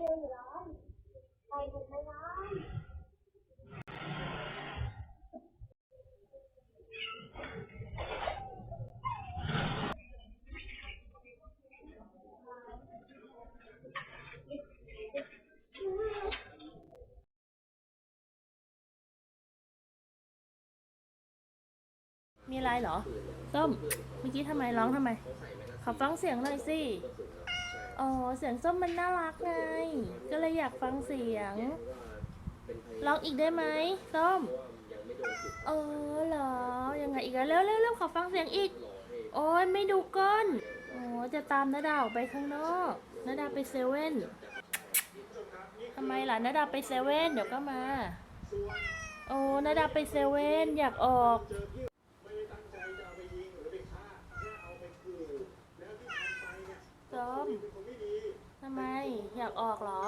มไม่ร้อนมีอะไรเหรอ ส้ม เมื่อกี้ทำไมร้องทำไม ขอฟังเสียงหน่อยสิ อ๋อ เสียงส้มมันน่ารักไง ก็เลยอยากฟังเสียงร้องอีกได้ไหมส้มเออเหรอ ยังไงอีกอะเร็วเร็วเร็วขอฟังเสียงอีก โอ้ยไม่ดูก้น โอ้จะตามนาดาออกไปข้างนอกนาดาไปเซเว่นทำไมล่ะนาดาไปเซเว่นเดี๋ยวก็มา โอ้นาดาไปเซเว่นอยากออก มทำไมอยากออกเหรอ